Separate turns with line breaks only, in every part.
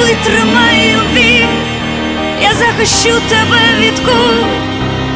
витримаю біль, я захищу тебе від куль,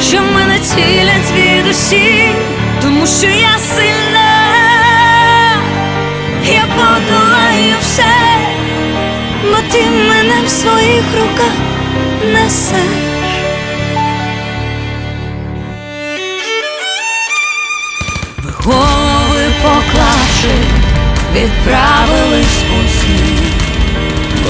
що мене цілять звідусіль, тому що я сильна, я подолаю все, бо ти мене в своїх руках несеш. Ви голови поклавши, у сни.